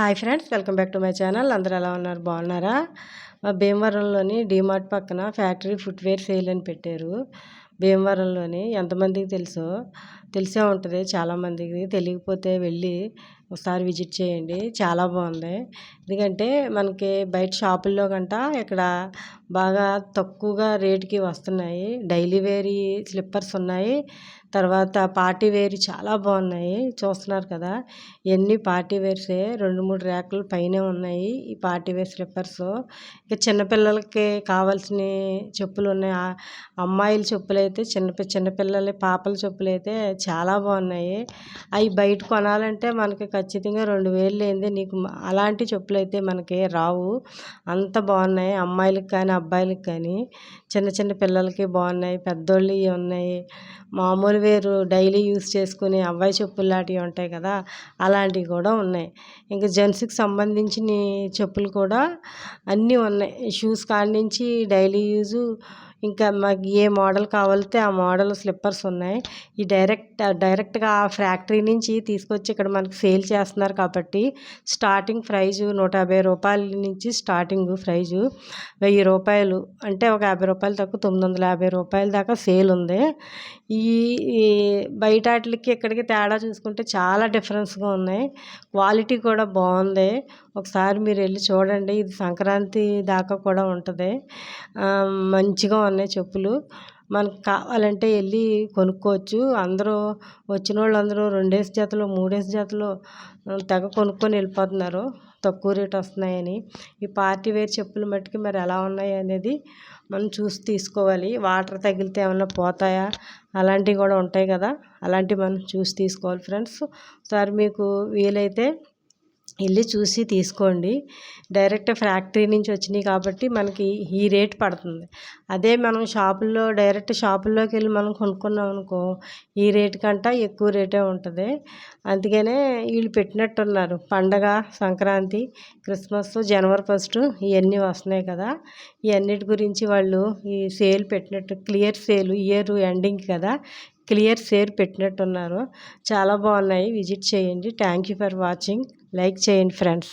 Hi friends welcome back to my channel. అందరూ ఎలా ఉన్నారు? బాగున్నారా? మా భీమవరంలోని డీమార్ట్ పక్కన ఫ్యాక్టరీ ఫుట్వేర్ సేల్ అని పెట్టారు. భీమవరంలోని ఎంతమందికి తెలుసో? తెలిసే ఉంటుంది. చాలామందికి తెలియకపోతే వెళ్ళి ఒకసారి విజిట్ చేయండి. చాలా బాగుంది. ఎందుకంటే మనకి బయట షాపుల్లో కంట ఇక్కడ బాగా తక్కువగా రేటుకి వస్తున్నాయి. డైలీ వేరీ స్లిప్పర్స్ ఉన్నాయి. తర్వాత పార్టీ వేర్ చాలా బాగున్నాయి. చూస్తున్నారు కదా ఇవన్నీ పార్టీ వేర్సే రెండు మూడు ర్యాకులు పైనే ఉన్నాయి ఈ పార్టీ వేర్ స్లిప్పర్స్. ఇక చిన్నపిల్లలకి కావాల్సిన చెప్పులు ఉన్నాయి. అమ్మాయిల చెప్పులు అయితే చిన్న చిన్నపిల్లల పాపల చెప్పులు అయితే చాలా బాగున్నాయి. అవి బయట కొనాలంటే మనకి ఖచ్చితంగా రెండు వేలు లేనిదే నీకు అలాంటి చెప్పులు అయితే మనకి రావు. అంత బాగున్నాయి. అమ్మాయిలకు కానీ అబ్బాయిలకు కానీ. చిన్న చిన్న పిల్లలకి బాగున్నాయి. పెద్దోళ్ళు ఉన్నాయి. మామూలు వేరు డైలీ యూస్ చేసుకునే అబ్బాయి చెప్పులు లాంటివి ఉంటాయి కదా అలాంటివి కూడా ఉన్నాయి. ఇంకా జెంట్స్కి సంబంధించిన చెప్పులు కూడా అన్నీ ఉన్నాయి. షూస్ కాడి నుంచి డైలీ యూజు. ఇంకా మాకు ఏ మోడల్ కావాలితే ఆ మోడల్ స్లిప్పర్స్ ఉన్నాయి. ఈ డైరెక్ట్ డైరెక్ట్గా ఆ ఫ్యాక్టరీ నుంచి తీసుకొచ్చి ఇక్కడ మనకి సేల్ చేస్తున్నారు కాబట్టి స్టార్టింగ్ ప్రైజు నూట యాభై రూపాయల నుంచి స్టార్టింగ్ ప్రైజు వెయ్యి రూపాయలు. అంటే ఒక యాభై రూపాయలు తక్కువ తొమ్మిది వందల యాభై రూపాయల దాకా సేల్ ఉంది. ఈ బయట వాటికి ఇక్కడికి తేడా చూసుకుంటే చాలా డిఫరెన్స్గా ఉన్నాయి. క్వాలిటీ కూడా బాగుంది. ఒకసారి మీరు వెళ్ళి చూడండి. ఇది సంక్రాంతి దాకా కూడా ఉంటుంది. మంచిగా ఉన్నాయి చెప్పులు. మనకు కావాలంటే వెళ్ళి కొనుక్కోవచ్చు. అందరూ వచ్చిన వాళ్ళు అందరూ రెండేసి జతలు మూడేసి జతలు తెగ కొనుక్కొని వెళ్ళిపోతున్నారు. తక్కువ రేట్ వస్తున్నాయని. ఈ పార్టీ వేర్ చెప్పులు మట్టుకి మరి ఎలా ఉన్నాయి అనేది మనం చూసి తీసుకోవాలి. వాటర్ తగిలితే ఏమన్నా పోతాయా? అలాంటివి కూడా ఉంటాయి కదా. అలాంటివి మనం చూసి తీసుకోవాలి ఫ్రెండ్స్. ఒకసారి మీకు వీలైతే వెళ్ళి చూసి తీసుకోండి. డైరెక్ట్ ఫ్యాక్టరీ నుంచి వచ్చినాయి కాబట్టి మనకి ఈ రేట్ పడుతుంది. అదే మనం షాపుల్లో డైరెక్ట్ షాపుల్లోకి వెళ్ళి మనం కొనుక్కున్నాం అనుకో ఈ రేట్ కంట ఎక్కువ రేటే ఉంటుంది. అందుకనే వీళ్ళు పెట్టినట్టున్నారు. పండగ సంక్రాంతి క్రిస్మస్ జనవరి ఫస్ట్ ఇవన్నీ వస్తున్నాయి కదా. ఇవన్నిటి గురించి వాళ్ళు ఈ సేల్ పెట్టినట్టు క్లియర్ సేల్ ఇయర్ ఎండింగ్ కదా. క్లియర్ సేల్ పెట్టినట్టున్నారు. చాలా బాగున్నాయి. విజిట్ చేయండి. Thank you for watching. Like చేయండి ఫ్రెండ్స్